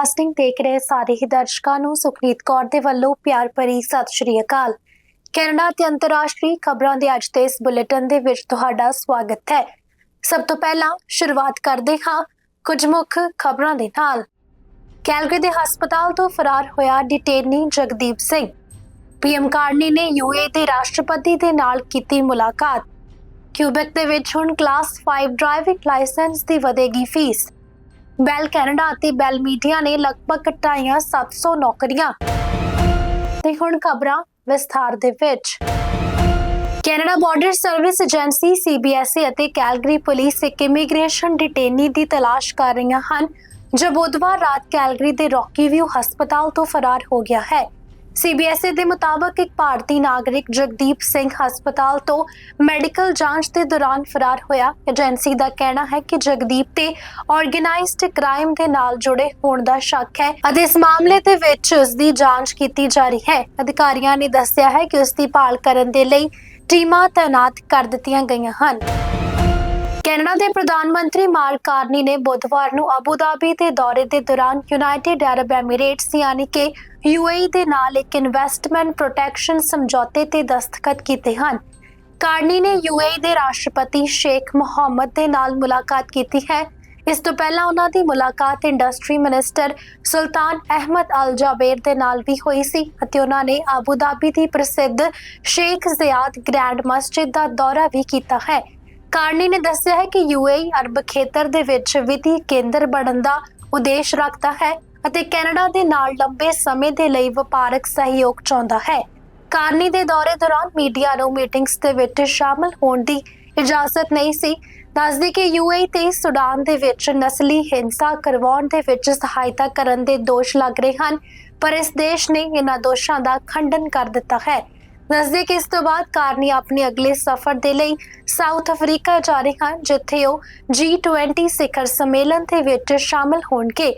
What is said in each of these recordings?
Broadcasting ਦੇਖ ਰਹੇ ਸਾਰੇ ਹੀ ਦਰਸ਼ਕਾਂ ਨੂੰ ਸੁਖਨੀਤ ਕੌਰ ਦੇ ਵੱਲੋਂ ਪਿਆਰ ਭਰੀ ਸਤਿ ਸ਼੍ਰੀ ਅਕਾਲ। ਕੈਨੇਡਾ ਤੇ ਅੰਤਰਰਾਸ਼ਟਰੀ ਖਬਰਾਂ ਦੇ ਅੱਜ ਦੇ ਇਸ ਬੁਲੇਟਿਨ ਦੇ ਵਿੱਚ ਤੁਹਾਡਾ ਸਵਾਗਤ ਹੈ। ਸਭ ਤੋਂ ਪਹਿਲਾਂ ਸ਼ੁਰੂਆਤ ਕਰਦੇ ਹਾਂ ਕੁਝ ਮੁੱਖ ਖਬਰਾਂ ਦੇ ਨਾਲ। ਕੈਲਗਰੀ ਦੇ ਹਸਪਤਾਲ ਤੋਂ ਫਰਾਰ ਹੋਇਆ detainee Jagdeep Singh. PM Carney ਨੇ ਯੂਏ ਦੇ ਰਾਸ਼ਟਰਪਤੀ ਦੇ ਨਾਲ ਕੀਤੀ ਮੁਲਾਕਾਤ। ਕਿਊਬੈਕ ਦੇ ਵਿੱਚ ਹੁਣ ਕਲਾਸ 5 ਡਰਾਈਵਿੰਗ ਲਾਇਸੈਂਸ ਦੀ ਵਧੇਗੀ ਫੀਸ। ਬੈਲ ਕੈਨੇਡਾ ਅਤੇ ਬੈਲ ਮੀਡੀਆ ਨੇ ਲਗਭਗ ਘਟਾਈਆਂ 700 ਨੌਕਰੀਆਂ। ਤੇ ਹੁਣ ਖਬਰਾਂ ਵਿਸਥਾਰ ਦੇ ਵਿੱਚ। Canada Border Service Agency CBSE ਅਤੇ ਕੈਲਗਰੀ ਪੁਲਿਸ ਇੱਕ ਇਮੀਗ੍ਰੇਸ਼ਨ ਡਿਟੇਨੀ ਦੀ ਤਲਾਸ਼ ਕਰ ਰਹੀਆਂ ਹਨ, ਜੋ ਬੁੱਧਵਾਰ ਰਾਤ ਕੈਲਗਰੀ ਦੇ ਰੌਕੀ ਵਿਊ ਹਸਪਤਾਲ ਤੋਂ ਫਰਾਰ ਹੋ ਗਿਆ ਹੈ। ਸੀਬੀਐਸਈ ਦੇ ਮੁਤਾਬਕ ਇੱਕ ਭਾਰਤੀ ਨਾਗਰਿਕ ਜਗਦੀਪ ਸਿੰਘ ਹਸਪਤਾਲ ਤੋਂ ਮੈਡੀਕਲ ਜਾਂਚ ਦੇ ਦੌਰਾਨ ਫਰਾਰ ਹੋਇਆ। ਏਜੰਸੀ ਦਾ ਕਹਿਣਾ ਹੈ ਕਿ ਜਗਦੀਪ ਤੇ ਆਰਗੇਨਾਈਜ਼ਡ ਕ੍ਰਾਈਮ ਦੇ ਨਾਲ ਜੁੜੇ ਹੋਣ ਦਾ ਸ਼ੱਕ ਹੈ ਅਤੇ ਇਸ ਮਾਮਲੇ ਦੇ ਵਿੱਚ ਉਸ ਦੀ ਜਾਂਚ ਕੀਤੀ ਜਾ ਰਹੀ ਹੈ। ਅਧਿਕਾਰੀਆਂ ਨੇ ਦੱਸਿਆ ਹੈ ਕਿ ਉਸ ਦੀ ਭਾਲ ਕਰਨ ਦੇ ਲਈ ਟੀਮਾਂ ਤਾਇਨਾਤ ਕਰ ਦਿੱਤੀਆਂ ਗਈਆਂ ਹਨ। ਕੈਨੇਡਾ ਦੇ ਪ੍ਰਧਾਨ ਮੰਤਰੀ ਮਾਰਕ ਕਾਰਨੀ ਨੇ ਬੁੱਧਵਾਰ ਨੂੰ ਆਬੂ ਧਾਬੀ ਦੇ ਦੌਰੇ ਦੇ ਦੌਰਾਨ ਯੂਨਾਈਟਿਡ ਅਰਬ ਐਮੀਰੇਟਸ ਯਾਨੀ ਕਿ ਯੂਏਈ ਦੇ ਨਾਲ ਇੱਕ ਇਨਵੈਸਟਮੈਂਟ ਪ੍ਰੋਟੈਕਸ਼ਨ ਸਮਝੌਤੇ ਤੇ ਦਸਤਖਤ ਕੀਤੇ ਹਨ। ਕਾਰਨੀ ਨੇ ਯੂਏਈ ਦੇ ਰਾਸ਼ਟਰਪਤੀ ਸ਼ੇਖ ਮੁਹੰਮਦ ਦੇ ਨਾਲ ਮੁਲਾਕਾਤ ਕੀਤੀ ਹੈ। ਇਸ ਤੋਂ ਪਹਿਲਾਂ ਉਹਨਾਂ ਦੀ ਮੁਲਾਕਾਤ industry minister Sultan Ahmed Al Jaber ਦੇ ਨਾਲ ਵੀ ਹੋਈ ਸੀ ਅਤੇ ਉਹਨਾਂ ਨੇ ਆਬੂ ਧਾਬੀ ਦੀ ਪ੍ਰਸਿੱਧ ਸ਼ੇਖ ਜ਼ਿਆਦ ਗ੍ਰੈਂਡ ਮਸਜਿਦ ਦਾ ਦੌਰਾ ਵੀ ਕੀਤਾ ਹੈ। ਕਾਰਨੀ ਨੇ ਦੱਸਿਆ ਹੈ ਕਿ ਯੂਏਈ ਅਰਬ ਖੇਤਰ ਦੇ ਵਿੱਚ ਵਿੱਤੀ ਕੇਂਦਰ ਬਣਨ ਦਾ ਉਦੇਸ਼ ਰੱਖਦਾ ਹੈ ਅਤੇ ਕੈਨੇਡਾ ਦੇ ਨਾਲ ਲੰਬੇ ਸਮੇਂ ਦੇ ਲਈ ਵਪਾਰਕ ਸਹਿਯੋਗ ਚਾਹੁੰਦਾ ਹੈ। ਕਾਰਨੀ ਦੇ ਦੌਰੇ ਦੌਰਾਨ ਮੀਡੀਆ ਨੂੰ ਮੀਟਿੰਗਸ ਦੇ ਵਿੱਚ ਸ਼ਾਮਲ ਹੋਣ ਦੀ ਇਜਾਜ਼ਤ ਨਹੀਂ ਸੀ। ਦੱਸਦੀ ਕਿ ਯੂਏਈ ਤੇ ਸੁਡਾਨ ਦੇ ਵਿੱਚ ਨਸਲੀ ਹਿੰਸਾ ਕਰਵਾਉਣ ਦੇ ਵਿੱਚ ਸਹਾਇਤਾ ਕਰਨ ਦੇ ਦੋਸ਼ ਲੱਗ ਰਹੇ ਹਨ, ਪਰ ਇਸ ਦੇਸ਼ ਨੇ ਇਹਨਾਂ ਦੋਸ਼ਾਂ ਦਾ ਖੰਡਨ ਕਰ ਦਿੱਤਾ ਹੈ। ਦੱਸਦੇ ਕਿ ਇਸ ਤੋਂ ਬਾਅਦ ਕਾਰਨੀ ਆਪਣੇ ਅਗਲੇ ਸਫ਼ਰ ਦੇ ਲਈ ਸਾਊਥ ਅਫਰੀਕਾ ਜਾ ਰਹੇ ਹਨ, ਜਿੱਥੇ ਉਹ G20 ਸਿਖਰ ਸੰਮੇਲਨ ਦੇ ਵਿੱਚ ਸ਼ਾਮਲ ਹੋਣਗੇ।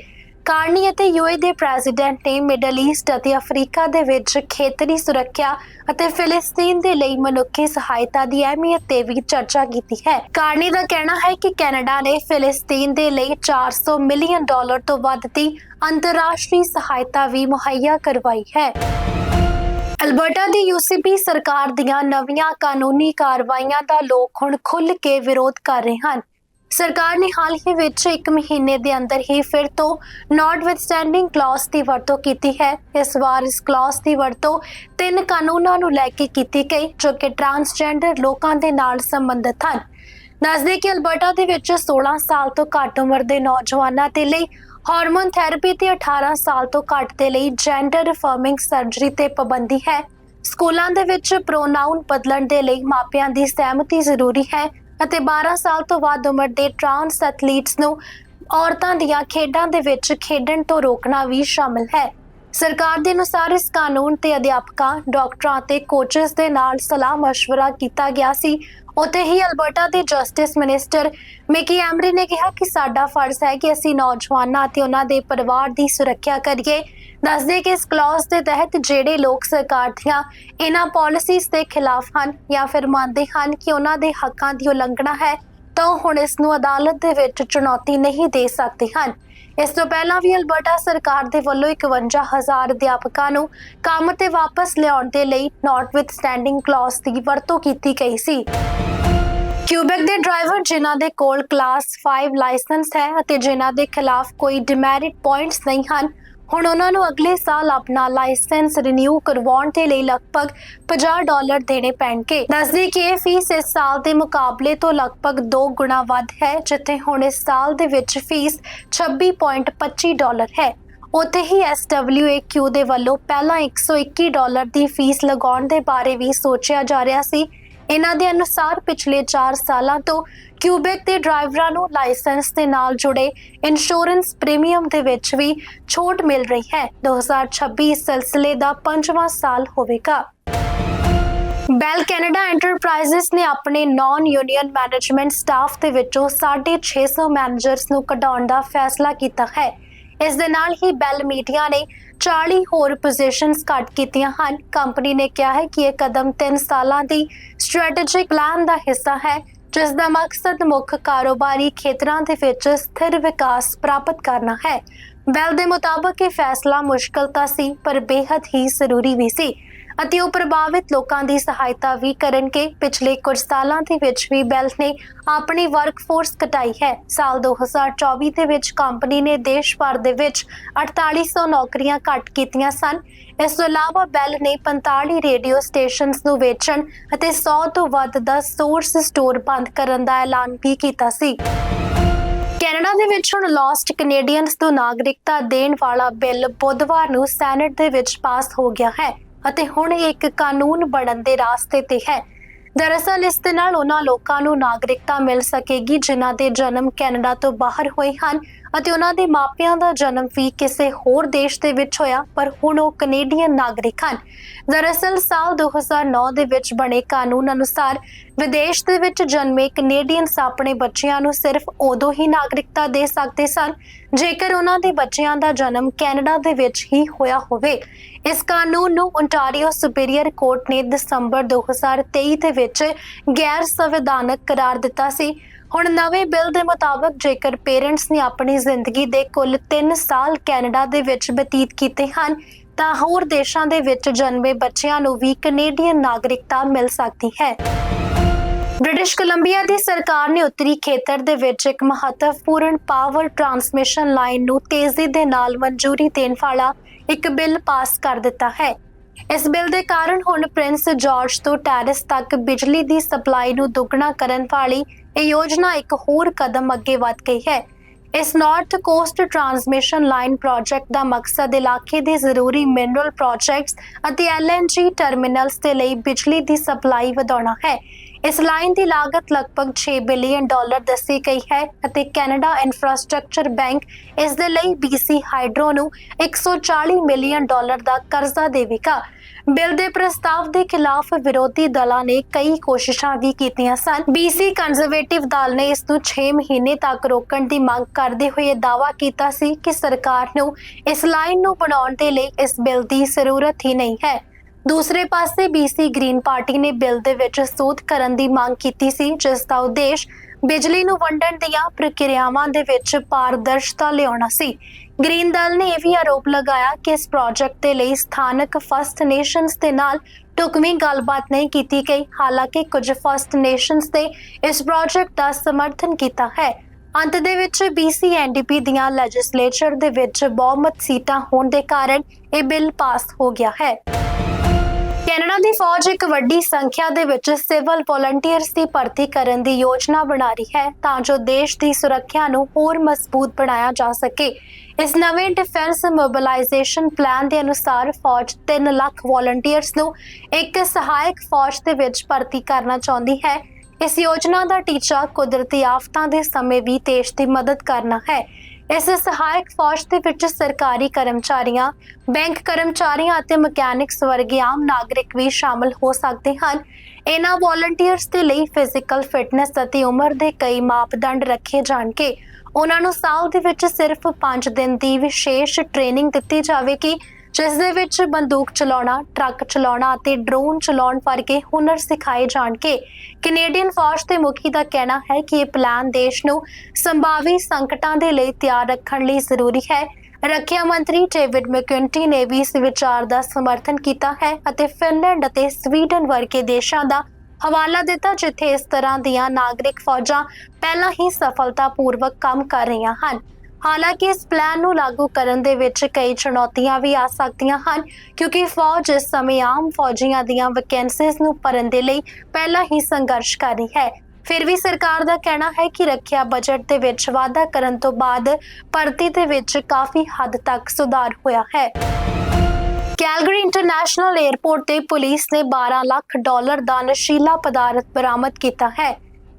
ਕਾਰਨੀ ਅਤੇ ਯੂਏ ਦੇ ਪ੍ਰੈਜ਼ੀਡੈਂਟ ਨੇ ਮਿਡਲ ਈਸਟ ਅਤੇ ਅਫਰੀਕਾ ਦੇ ਵਿੱਚ ਖੇਤਰੀ ਸੁਰੱਖਿਆ ਅਤੇ ਫਿਲਿਸਤੀਨ ਦੇ ਲਈ ਮਨੁੱਖੀ ਸਹਾਇਤਾ ਦੀ ਅਹਿਮੀਅਤ ਤੇ ਵੀ ਚਰਚਾ ਕੀਤੀ ਹੈ। ਕਾਰਨੀ ਦਾ ਕਹਿਣਾ ਹੈ ਕਿ ਕੈਨੇਡਾ ਨੇ ਫਿਲਿਸਤੀਨ ਦੇ ਲਈ 400 ਮਿਲੀਅਨ ਡਾਲਰ ਤੋਂ ਵੱਧ ਦੀ ਅੰਤਰਰਾਸ਼ਟਰੀ ਸਹਾਇਤਾ ਵੀ ਮੁਹੱਈਆ ਕਰਵਾਈ ਹੈ। ਅਲਬਰਟਾ ਦੀ ਯੂਸੀਪੀ ਸਰਕਾਰ ਦੀਆਂ ਨਵੀਆਂ ਕਾਨੂੰਨੀ ਕਾਰਵਾਈਆਂ ਦਾ ਲੋਕ ਹੁਣ ਖੁੱਲ੍ਹ ਕੇ ਵਿਰੋਧ ਕਰ ਰਹੇ ਹਨ। ਸਰਕਾਰ ਨੇ ਹਾਲ ਹੀ ਵਿੱਚ ਇੱਕ ਮਹੀਨੇ ਦੇ ਅੰਦਰ ਹੀ ਫਿਰ ਤੋਂ ਨਾਟ ਵਿਥਸਟੈਂਡਿੰਗ ਕਲੌਜ਼ ਦੀ ਵਰਤੋਂ ਕੀਤੀ ਹੈ। ਇਸ ਵਾਰ ਇਸ ਕਲੌਜ਼ ਦੀ ਵਰਤੋਂ ਤਿੰਨ ਕਾਨੂੰਨਾਂ ਨੂੰ ਲੈ ਕੇ ਕੀਤੀ ਗਈ, ਜੋ ਕਿ ਟਰਾਂਸਜੈਂਡਰ ਲੋਕਾਂ ਦੇ ਨਾਲ ਸੰਬੰਧਿਤ ਹਨ। ਦੱਸਦੇ ਕਿ ਅਲਬਰਟਾ ਦੇ ਵਿੱਚ 16 ਸਾਲ ਤੋਂ ਘੱਟ ਉਮਰ ਦੇ ਨੌਜਵਾਨਾਂ ਦੇ ਲਈ ਹਾਰਮੋਨ ਥੈਰੇਪੀ ਤੇ 18 ਸਾਲ ਤੋਂ ਘੱਟ ਦੇ ਲਈ ਜੈਂਡਰ ਰਿਫਾਰਮਿੰਗ ਸਰਜਰੀ ਤੇ ਪਾਬੰਦੀ ਹੈ ਸਕੂਲਾਂ ਦੇ ਵਿੱਚ ਪ੍ਰੋਨਾਉਨ ਬਦਲਣ ਦੇ ਲਈ ਮਾਪਿਆਂ ਦੀ ਸਹਿਮਤੀ ਜ਼ਰੂਰੀ ਹੈ ਅਤੇ 12 ਸਾਲ ਤੋਂ ਵੱਧ ਉਮਰ ਦੇ ਟਰਾਂਸ ਐਥਲੀਟਸ ਨੂੰ ਔਰਤਾਂ ਦੀਆਂ ਖੇਡਾਂ ਦੇ ਵਿੱਚ ਖੇਡਣ ਤੋਂ ਰੋਕਣਾ ਵੀ ਸ਼ਾਮਲ ਹੈ ਸਰਕਾਰ ਦੇ ਅਨੁਸਾਰ ਇਸ ਕਾਨੂੰਨ ਤੇ ਅਧਿਆਪਕਾਂ ਡਾਕਟਰਾਂ ਅਤੇ ਕੋਚਸ ਦੇ ਨਾਲ ਸਲਾਹ مشورہ ਕੀਤਾ ਗਿਆ ਸੀ ਉੱਥੇ ਹੀ ਅਲਬਰਟਾ ਦੇ ਜਸਟਿਸ ਮਿਨਿਸਟਰ ਮਿਕੀ ਐਮਰੀ ਨੇ ਕਿਹਾ ਕਿ ਸਾਡਾ ਫਰਜ਼ ਹੈ ਕਿ ਅਸੀਂ ਨੌਜਵਾਨਾਂ ਅਤੇ ਉਹਨਾਂ ਦੇ ਪਰਿਵਾਰ ਦੀ ਸੁਰੱਖਿਆ ਕਰੀਏ। ਦੱਸਦੇ ਕਿ ਇਸ ਕਲੌਜ਼ ਦੇ ਤਹਿਤ ਜਿਹੜੇ ਲੋਕ ਸਰਕਾਰ ਦੀਆਂ ਇਹਨਾਂ ਪਾਲਿਸੀਜ਼ ਦੇ ਖਿਲਾਫ ਹਨ ਜਾਂ ਫਿਰ ਮੰਨਦੇ ਹਨ ਕਿ ਉਹਨਾਂ ਦੇ ਹੱਕਾਂ ਦੀ ਉਲੰਘਣਾ ਹੈ, ਤਾਂ ਉਹ ਹੁਣ ਇਸ ਨੂੰ ਅਦਾਲਤ ਦੇ ਵਿੱਚ ਚੁਣੌਤੀ ਨਹੀਂ ਦੇ ਸਕਦੇ ਹਨ। ਇਸ ਤੋਂ ਪਹਿਲਾਂ ਵੀ ਅਲਬਰਟਾ ਸਰਕਾਰ ਦੇ ਵੱਲੋਂ 51000 ਅਧਿਆਪਕਾਂ ਨੂੰ ਕੰਮ ਤੇ ਵਾਪਸ ਲਿਆਉਣ ਦੇ ਲਈ ਨਾਟ ਵਿਦ ਸਟੈਂਡਿੰਗ ਕਲੌਜ਼ ਦੀ ਵਰਤੋਂ ਕੀਤੀ ਗਈ ਸੀ। ਕਿਊਬੈਕ ਦੇ ਡਰਾਈਵਰ ਜਿਨ੍ਹਾਂ ਦੇ ਕੋਲ ਕਲਾਸ 5 ਲਾਇਸੈਂਸ ਹੈ ਅਤੇ ਜਿਨ੍ਹਾਂ ਦੇ ਖਿਲਾਫ ਕੋਈ ਡਿਮੈਰਿਟ ਪੁਆਇੰਟਸ ਨਹੀਂ ਹਨ, ਹੁਣ ਉਹਨਾਂ ਨੂੰ ਅਗਲੇ ਸਾਲ ਆਪਣਾ ਲਾਇਸੈਂਸ ਰੀਨਿਊ ਕਰਵਾਉਣ ਦੇ ਲਈ ਲਗਭਗ 50 ਡਾਲਰ ਦੇਣੇ ਪੈਣਗੇ। ਦੱਸਦੀ ਕਿ ਇਹ ਫੀਸ ਇਸ ਸਾਲ ਦੇ ਮੁਕਾਬਲੇ ਤੋਂ ਲਗਭਗ 2 ਗੁਣਾ ਵੱਧ ਹੈ, ਜਿੱਥੇ ਹੁਣ ਇਸ ਸਾਲ ਦੇ ਵਿੱਚ ਫੀਸ 26.25 ਡਾਲਰ ਹੈ। ਉੱਥੇ ਹੀ SWAQ ਦੇ ਵੱਲੋਂ ਪਹਿਲਾਂ 121 ਡਾਲਰ ਦੀ ਫੀਸ ਲਗਾਉਣ ਦੇ ਬਾਰੇ ਵੀ ਸੋਚਿਆ ਜਾ ਰਿਹਾ ਸੀ। ਇਹਨਾਂ ਦੇ ਅਨੁਸਾਰ ਪਿਛਲੇ 4 ਸਾਲਾਂ ਤੋਂ ਕਿਊਬੈਕ ਦੇ ਡਰਾਈਵਰਾਂ ਨੂੰ ਲਾਇਸੈਂਸ ਦੇ ਨਾਲ ਜੁੜੇ ਇੰਸ਼ੋਰੈਂਸ ਪ੍ਰੀਮੀਅਮ ਦੇ ਵਿੱਚ ਵੀ ਛੋਟ ਮਿਲ ਰਹੀ ਹੈ। 2026 ਇਸ ਸਿਲਸਿਲੇ ਦਾ ਪੰਜਵਾਂ ਸਾਲ ਹੋਵੇਗਾ। ਬੈਲ ਕੈਨੇਡਾ ਐਂਟਰਪ੍ਰਾਈਜ਼ਸ ਨੇ ਆਪਣੇ ਨਾਨ ਯੂਨੀਅਨ ਮੈਨੇਜਮੈਂਟ ਸਟਾਫ ਦੇ ਵਿੱਚੋਂ 650 ਮੈਨੇਜਰਸ ਨੂੰ ਕਢਾਉਣ ਦਾ ਫੈਸਲਾ ਕੀਤਾ ਹੈ। ਇਸ ਦੇ ਨਾਲ ਹੀ ਬੈਲ ਮੀਡੀਆ ਨੇ 40 ਹੋਰ ਪੋਜੀਸ਼ਨਸ ਕੱਟ ਕੀਤੀਆਂ ਹਨ। ਕੰਪਨੀ ਨੇ ਕਿਹਾ ਹੈ ਕਿ ਇਹ ਕਦਮ 3 ਸਾਲਾਂ ਦੀ ਸਟ੍ਰੈਟੇਜਿਕ ਪਲਾਨ ਦਾ ਹਿੱਸਾ ਹੈ, ਜਿਸ ਦਾ ਮਕਸਦ ਮੁੱਖ ਕਾਰੋਬਾਰੀ ਖੇਤਰਾਂ ਦੇ ਵਿੱਚ ਸਥਿਰ ਵਿਕਾਸ ਪ੍ਰਾਪਤ ਕਰਨਾ ਹੈ। ਬੈਲ ਦੇ ਮੁਤਾਬਕ ਇਹ ਫੈਸਲਾ ਮੁਸ਼ਕਲ ਤਾਂ ਸੀ, ਪਰ ਬੇहद ਹੀ ਜ਼ਰੂਰੀ ਵੀ ਸੀ। ਅਤੇ ਉਹ ਪ੍ਰਭਾਵਿਤ ਲੋਕਾਂ ਦੀ ਸਹਾਇਤਾ ਵੀ ਕਰਨਗੇ। ਪਿਛਲੇ ਕੁਝ ਸਾਲਾਂ ਦੇ ਵਿੱਚ ਵੀ ਬੈਲ ਨੇ ਆਪਣੀ ਵਰਕਫੋਰਸ ਘਟਾਈ ਹੈ। ਸਾਲ 2024 ਦੇ ਵਿੱਚ ਕੰਪਨੀ ਨੇ ਦੇਸ਼ ਭਰ ਦੇ ਵਿੱਚ 4800 ਨੌਕਰੀਆਂ ਘੱਟ ਕੀਤੀਆਂ ਸਨ। ਇਸ ਤੋਂ ਇਲਾਵਾ ਬੈਲ ਨੇ 45 ਰੇਡੀਓ ਸਟੇਸ਼ਨਸ ਨੂੰ ਵੇਚਣ ਅਤੇ 100 ਤੋਂ ਵੱਧ ਦਾ ਸੋਰਸ ਸਟੋਰ ਬੰਦ ਕਰਨ ਦਾ ਐਲਾਨ ਵੀ ਕੀਤਾ ਸੀ। ਕੈਨੇਡਾ ਦੇ ਵਿੱਚ ਹੁਣ ਲਾਸਟ ਕੈਨੇਡੀਅਨਸ ਨੂੰ ਨਾਗਰਿਕਤਾ ਦੇਣ ਵਾਲਾ ਬਿੱਲ ਬੁੱਧਵਾਰ ਨੂੰ ਸੈਨੇਟ ਦੇ ਵਿੱਚ ਪਾਸ ਹੋ ਗਿਆ ਹੈ। ਅਤੇ ਹੁਣ ਇਹ ਇੱਕ ਕਾਨੂੰਨ ਬਣਨ ਦੇ ਰਾਸਤੇ ਤੇ ਹੈ। ਦਰਅਸਲ ਇਸ ਦੇ ਨਾਲ ਉਹਨਾਂ ਲੋਕਾਂ ਨੂੰ ਨਾਗਰਿਕਤਾ ਮਿਲ ਸਕੇਗੀ ਜਿਨ੍ਹਾਂ ਦੇ ਜਨਮ ਕੈਨੇਡਾ ਤੋਂ ਬਾਹਰ ਹੋਏ ਹਨ। ਅਤੇ ਉਹਨਾਂ ਦੇ ਮਾਪਿਆਂ ਦਾ ਜਨਮ ਵੀ ਕਿਸੇ ਹੋਰ ਦੇਸ਼ ਦੇ ਵਿੱਚ ਹੋਇਆ, ਪਰ ਹੁਣ ਉਹ ਕੈਨੇਡੀਅਨ ਨਾਗਰਿਕ ਹਨ। ਦਰਅਸਲ, ਸਾਲ 2009 ਦੇ ਵਿੱਚ ਬਣੇ ਕਾਨੂੰਨ ਅਨੁਸਾਰ ਵਿਦੇਸ਼ ਦੇ ਵਿੱਚ ਜਨਮੇ ਕੈਨੇਡੀਅਨਸ ਆਪਣੇ ਬੱਚਿਆਂ ਨੂੰ ਸਿਰਫ ਉਦੋਂ ਹੀ ਨਾਗਰਿਕਤਾ ਦੇ ਸਕਦੇ ਸਨ, ਜੇਕਰ ਉਹਨਾਂ ਦੇ ਬੱਚਿਆਂ ਦਾ ਜਨਮ ਕੈਨੇਡਾ ਦੇ ਵਿੱਚ ਹੀ ਹੋਇਆ ਹੋਵੇ। ਇਸ ਕਾਨੂੰਨ ਨੂੰ ਓਨਟਾਰੀਓ ਸੁਪੀਰੀਅਰ ਕੋਰਟ ਨੇ ਦਸੰਬਰ 2023 ਦੇ ਵਿੱਚ ਗੈਰ ਸੰਵਿਧਾਨਕ ਕਰਾਰ ਦਿੱਤਾ ਸੀ। ਹੁਣ ਨਵੇਂ ਬਿੱਲ ਦੇ ਮੁਤਾਬਕ ਜੇਕਰ ਪੇਰੈਂਟਸ ਨੇ ਆਪਣੀ ਜ਼ਿੰਦਗੀ ਦੇ ਕੁੱਲ 3 ਸਾਲ ਕੈਨੇਡਾ ਦੇ ਵਿੱਚ ਬਤੀਤ ਕੀਤੇ ਹਨ, ਤਾਂ ਹੋਰ ਦੇਸ਼ਾਂ ਦੇ ਵਿੱਚ ਜਨਮੇ ਬੱਚਿਆਂ ਨੂੰ ਵੀ ਕੈਨੇਡੀਅਨ ਨਾਗਰਿਕਤਾ ਮਿਲ ਸਕਦੀ ਹੈ। ਬ੍ਰਿਟਿਸ਼ ਕੋਲੰਬੀਆ ਦੀ ਸਰਕਾਰ ਨੇ ਉੱਤਰੀ ਖੇਤਰ ਦੇ ਵਿੱਚ ਇੱਕ ਮਹੱਤਵਪੂਰਨ ਪਾਵਰ ਟਰਾਂਸਮਿਸ਼ਨ ਲਾਈਨ ਨੂੰ ਤੇਜ਼ੀ ਦੇ ਨਾਲ ਮਨਜ਼ੂਰੀ ਦੇਣ ਵਾਲਾ ਇੱਕ ਬਿੱਲ ਪਾਸ ਕਰ ਦਿੱਤਾ ਹੈ। ਇਸ ਬਿੱਲ ਦੇ ਕਾਰਨ ਹੁਣ ਪ੍ਰਿੰਸ ਜਾਰਜ ਤੋਂ ਟੈਰਿਸ ਤੱਕ ਬਿਜਲੀ ਦੀ ਸਪਲਾਈ ਨੂੰ ਦੁੱਗਣਾ ਕਰਨ ਵਾਲੀ ਇਹ ਯੋਜਨਾ ਇੱਕ ਹੋਰ ਕਦਮ ਅੱਗੇ ਵਧ ਗਈ ਹੈ। ਇਸ north coast transmission line project ਦਾ ਮਕਸਦ ਇਲਾਕੇ ਦੇ ਜ਼ਰੂਰੀ ਮਿਨਰਲ ਪ੍ਰੋਜੈਕਟਸ ਅਤੇ ਐਲਐਨਜੀ ਟਰਮੀਨਲਸ ਦੇ ਲਈ ਬਿਜਲੀ ਦੀ ਸਪਲਾਈ ਵਧਾਉਣਾ ਹੈ। ਇਸ ਲਾਈਨ ਦੀ ਲਾਗਤ ਲਗਭਗ 6 ਬਿਲੀਅਨ ਡਾਲਰ ਦੱਸੀ ਗਈ ਹੈ ਅਤੇ ਕੈਨੇਡਾ ਇਨਫਰਾਸਟ੍ਰਕਚਰ ਬੈਂਕ ਇਸ ਦੇ ਲਈ BC ਹਾਈਡਰੋ ਨੂੰ 140 ਮਿਲੀਅਨ ਡਾਲਰ ਦਾ ਕਰਜ਼ਾ ਦੇਵੇਗਾ। ਬਿੱਲ ਦੇ ਪ੍ਰਸਤਾਵ ਦੇ ਖਿਲਾਫ ਵਿਰੋਧੀ ਦਲਾਂ ਨੇ ਕਈ ਕੋਸ਼ਿਸ਼ਾਂ ਵੀ ਕੀਤੀਆਂ ਸਨ। BC ਕੰਜ਼ਰਵੇਟਿਵ ਦਲ ਨੇ ਇਸ ਨੂੰ 6 ਮਹੀਨੇ ਤੱਕ ਰੋਕਣ ਦੀ ਮੰਗ ਕਰਦੇ ਹੋਏ ਦਾਅਵਾ ਕੀਤਾ ਸੀ ਕਿ ਸਰਕਾਰ ਨੂੰ ਇਸ ਲਾਈਨ ਨੂੰ ਬਣਾਉਣ ਦੇ ਲਈ ਇਸ ਬਿੱਲ ਦੀ ਜ਼ਰੂਰਤ ਹੀ ਨਹੀਂ ਹੈ। ਦੂਸਰੇ ਪਾਸੇ BC ਗ੍ਰੀਨ ਪਾਰਟੀ ਨੇ ਬਿੱਲ ਦੇ ਵਿੱਚ ਸੋਧ ਕਰਨ ਦੀ ਮੰਗ ਕੀਤੀ ਸੀ, ਜਿਸ ਦਾ ਉਦੇਸ਼ ਬਿਜਲੀ ਨੂੰ ਵੰਡਣ ਦੀਆਂ ਪ੍ਰਕਿਰਿਆਵਾਂ ਦੇ ਵਿੱਚ ਪਾਰਦਰਸ਼ਤਾ ਲਿਆਉਣਾ ਸੀ। ਗ੍ਰੀਨ ਦਲ ਨੇ ਇਹ ਵੀ ਆਰੋਪ ਲਗਾਇਆ ਕਿ ਇਸ ਪ੍ਰੋਜੈਕਟ ਦੇ ਲਈ ਸਥਾਨਕ ਫਸਟ ਨੇਸ਼ਨਸ ਦੇ ਨਾਲ ਟੁਕਵੀਂ ਗੱਲਬਾਤ ਨਹੀਂ ਕੀਤੀ ਗਈ, ਹਾਲਾਂਕਿ ਕੁਝ ਫਸਟ ਨੇਸ਼ਨਸ ਨੇ ਇਸ ਪ੍ਰੋਜੈਕਟ ਦਾ ਸਮਰਥਨ ਕੀਤਾ ਹੈ। ਅੰਤ ਦੇ ਵਿੱਚ BC NDP ਦੀਆਂ ਲੈਜਿਸਲੇਚਰ ਦੇ ਵਿੱਚ ਬਹੁਮਤ ਸੀਟਾਂ ਹੋਣ ਦੇ ਕਾਰਨ ਇਹ ਬਿੱਲ ਪਾਸ ਹੋ ਗਿਆ ਹੈ। ਕੈਨੇਡਾ ਦੀ ਫੌਜ ਇੱਕ ਵੱਡੀ ਸੰਖਿਆ ਦੇ ਵਿੱਚ ਸਿਵਲ ਵੋਲੰਟੀਅਰਸ ਦੀ ਭਰਤੀ ਕਰਨ ਦੀ ਯੋਜਨਾ ਬਣਾ ਰਹੀ ਹੈ ਤਾਂ ਜੋ ਦੇਸ਼ ਦੀ ਸੁਰੱਖਿਆ ਨੂੰ ਹੋਰ ਮਜ਼ਬੂਤ ਬਣਾਇਆ ਜਾ ਸਕੇ। ਇਸ ਨਵੇਂ ਡਿਫੈਂਸ ਮੋਬਿਲਾਈਜੇਸ਼ਨ ਪਲਾਨ ਦੇ ਅਨੁਸਾਰ ਫੌਜ 3 ਲੱਖ ਵੋਲੰਟੀਅਰਸ ਨੂੰ ਇੱਕ ਸਹਾਇਕ ਫੌਜ ਦੇ ਵਿੱਚ ਭਰਤੀ ਕਰਨਾ ਚਾਹੁੰਦੀ ਹੈ। ਇਸ ਯੋਜਨਾ ਦਾ ਟੀਚਾ ਕੁਦਰਤੀ ਆਫਤਾਂ ਦੇ ਸਮੇਂ ਵੀ ਦੇਸ਼ ਦੀ ਮਦਦ ਕਰਨਾ ਹੈ। ਇਸ ਸਹਾਇਕ ਫੌਜ ਦੇ ਵਿੱਚ ਸਰਕਾਰੀ ਕਰਮਚਾਰੀਆਂ, ਬੈਂਕ ਕਰਮਚਾਰੀਆਂ ਅਤੇ ਮਕੈਨਿਕਸ ਵਰਗੇ ਆਮ ਨਾਗਰਿਕ ਵੀ ਸ਼ਾਮਲ ਹੋ ਸਕਦੇ ਹਨ। ਇਹਨਾਂ ਵੋਲੰਟੀਅਰਸ ਦੇ ਲਈ ਫਿਜ਼ੀਕਲ ਫਿਟਨੈਸ ਅਤੇ ਉਮਰ ਦੇ ਕਈ ਮਾਪਦੰਡ ਰੱਖੇ ਜਾਣਗੇ। ਉਹਨਾਂ ਨੂੰ ਸਾਲ ਦੇ ਵਿੱਚ ਸਿਰਫ 5 ਦਿਨ ਦੀ ਵਿਸ਼ੇਸ਼ ਟ੍ਰੇਨਿੰਗ ਦਿੱਤੀ ਜਾਵੇਗੀ। ਜਿਸ ਦੇ ਵਿੱਚ ਬੰਦੂਕ ਚਲਾਉਣਾ, ਟਰੱਕ ਚਲਾਉਣਾ ਅਤੇ ਡਰੋਨ ਚਲਾਉਣ ਵਰਗੇ ਹੁਨਰ ਸਿਖਾਏ ਜਾਣਗੇ। ਕੈਨੇਡੀਅਨ ਫੌਜ ਦੇ ਮੁਖੀ ਦਾ ਕਹਿਣਾ ਹੈ ਕਿ ਇਹ ਪਲਾਨ ਦੇਸ਼ ਨੂੰ ਸੰਭਾਵੀ ਸੰਕਟਾਂ ਦੇ ਲਈ ਤਿਆਰ ਰੱਖਣ ਲਈ ਜ਼ਰੂਰੀ ਹੈ। ਰੱਖਿਆ ਮੰਤਰੀ ਡੇਵਿਡ ਮੈਕਕਿੰਟੀ ਨੇ ਵੀ ਇਸ ਵਿਚਾਰ ਦਾ ਸਮਰਥਨ ਕੀਤਾ ਹੈ ਅਤੇ ਫਿਨਲੈਂਡ ਅਤੇ ਸਵੀਡਨ ਵਰਗੇ ਦੇਸ਼ਾਂ ਦਾ ਹਵਾਲਾ ਦਿੱਤਾ, ਜਿੱਥੇ ਇਸ ਤਰ੍ਹਾਂ ਦੀਆਂ ਨਾਗਰਿਕ ਫੌਜਾਂ ਪਹਿਲਾਂ ਹੀ ਸਫਲਤਾਪੂਰਵਕ ਕੰਮ ਕਰ ਰਹੀਆਂ ਹਨ। ਹਾਲਾਂਕਿ ਇਸ ਪਲਾਨ ਨੂੰ ਲਾਗੂ ਕਰਨ ਦੇ ਵਿੱਚ ਕਈ ਚੁਣੌਤੀਆਂ ਵੀ ਆ ਸਕਦੀਆਂ ਹਨ, ਕਿਉਂਕਿ ਫੌਜ ਇਸ ਸਮੇਂ ਆਮ ਫੌਜੀਆਂ ਦੀਆਂ ਵੈਕੈਂਸੀਜ਼ ਨੂੰ ਭਰਨ ਦੇ ਲਈ ਪਹਿਲਾਂ ਹੀ ਸੰਘਰਸ਼ ਕਰ ਰਹੀ ਹੈ। ਫਿਰ ਵੀ ਸਰਕਾਰ ਦਾ ਕਹਿਣਾ ਹੈ ਕਿ ਰੱਖਿਆ ਬਜਟ ਦੇ ਵਿੱਚ ਵਾਧਾ ਕਰਨ ਤੋਂ ਬਾਅਦ ਭਰਤੀ ਦੇ ਵਿੱਚ ਕਾਫੀ ਹੱਦ ਤੱਕ ਸੁਧਾਰ ਹੋਇਆ ਹੈ। ਕੈਲਗਰੀ ਇੰਟਰਨੈਸ਼ਨਲ 에ਅਰਪੋਰਟ ਤੇ ਪੁਲਿਸ ਨੇ 12 ਲੱਖ ਡਾਲਰ ਦਾ ਨਸ਼ੀਲਾ ਪਦਾਰਥ ਬਰਾਮਦ ਕੀਤਾ ਹੈ।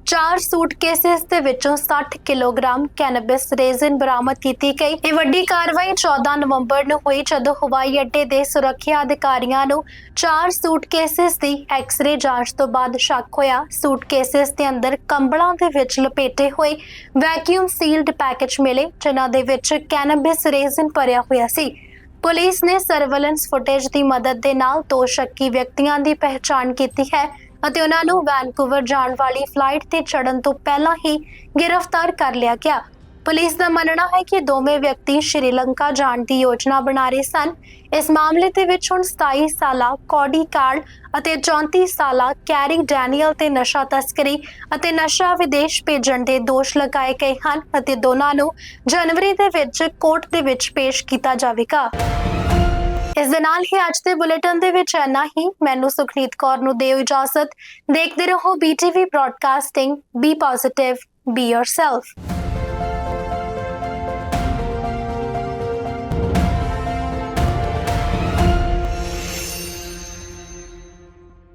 ਚਾਰ ਸੂਟਕੇਸਿਸ ਦੇ ਵਿੱਚੋਂ 60 ਕਿਲੋਗ੍ਰਾਮ ਕੈਨੇਬਿਸ ਰੇਜ਼ਨ ਬਰਾਮਦ ਕੀਤੀ ਗਈ। ਇਹ ਵੱਡੀ ਕਾਰਵਾਈ 14 ਨਵੰਬਰ ਨੂੰ ਹੋਈ ਜਦੋਂ ਹਵਾਈ ਅੱਡੇ ਦੇ ਸੁਰੱਖਿਆ ਅਧਿਕਾਰੀਆਂ ਨੂੰ ਚਾਰ ਸੂਟਕੇਸਿਸ ਦੀ ਐਕਸ-ਰੇ ਜਾਂਚ ਤੋਂ ਬਾਅਦ ਸ਼ੱਕ ਹੋਇਆ। ਸੂਟਕੇਸਿਸ ਦੇ ਅੰਦਰ ਕੰਬਲਾਂ ਦੇ ਵਿੱਚ ਲਪੇਟੇ ਹੋਏ ਵੈਕਿਊਮ ਸੀਲਡ ਪੈਕੇਜ ਮਿਲੇ, ਜਿਨ੍ਹਾਂ ਦੇ ਵਿੱਚ ਕੈਨੇਬਿਸ ਰੇਜ਼ਨ ਭਰਿਆ ਹੋਇਆ ਸੀ। ਪੁਲਿਸ ਨੇ ਸਰਵੇਲੈਂਸ ਫੁਟੇਜ ਦੀ ਮਦਦ ਦੇ ਨਾਲ ਦੋ ਸ਼ੱਕੀ ਵਿਅਕਤੀਆਂ ਦੀ ਪਹਿਚਾਣ ਕੀਤੀ ਹੈ। ਅਤੇ ਉਹਨਾਂ ਨੂੰ ਵੈਨਕੂਵਰ ਜਾਣ ਵਾਲੀ ਫਲਾਈਟ ਤੇ ਚੜਨ ਤੋਂ ਪਹਿਲਾਂ ਹੀ ਗ੍ਰਿਫਤਾਰ ਕਰ ਲਿਆ ਗਿਆ। ਪੁਲਿਸ ਦਾ ਮੰਨਣਾ ਹੈ ਕਿ ਦੋਵੇਂ ਵਿਅਕਤੀ ਸ਼੍ਰੀਲੰਕਾ ਜਾਣ ਦੀ ਯੋਜਨਾ ਬਣਾ ਰਹੇ ਸਨ। ਇਸ ਮਾਮਲੇ ਦੇ ਵਿੱਚ ਹੁਣ 27 ਸਾਲਾ ਕੋਡੀ ਕਾਰਡ ਅਤੇ 34 ਸਾਲਾ ਕੈਰੀ ਡੈਨੀਅਲ ਤੇ ਨਸ਼ਾ ਤਸਕਰੀ ਅਤੇ ਨਸ਼ਾ ਵਿਦੇਸ਼ ਭੇਜਣ ਦੇ ਦੋਸ਼ ਲਗਾਏ ਗਏ ਹਨ ਅਤੇ ਦੋਨਾਂ ਨੂੰ ਜਨਵਰੀ ਦੇ ਵਿੱਚ ਕੋਰਟ ਦੇ ਵਿੱਚ ਪੇਸ਼ ਕੀਤਾ ਜਾਵੇਗਾ। ਇਸ ਦੇ ਨਾਲ ਹੀ ਅੱਜ ਦੇ ਬੁਲੇਟਿਨ ਦੇ ਵਿੱਚ ਇੰਨਾ ਹੀ। ਮੈਨੂੰ ਸੁਖਨੀਤ ਕੌਰ ਨੂੰ ਦਿਓ ਇਜਾਜ਼ਤ। ਦੇਖਦੇ ਰਹੋ BTV broadcasting be positive be yourself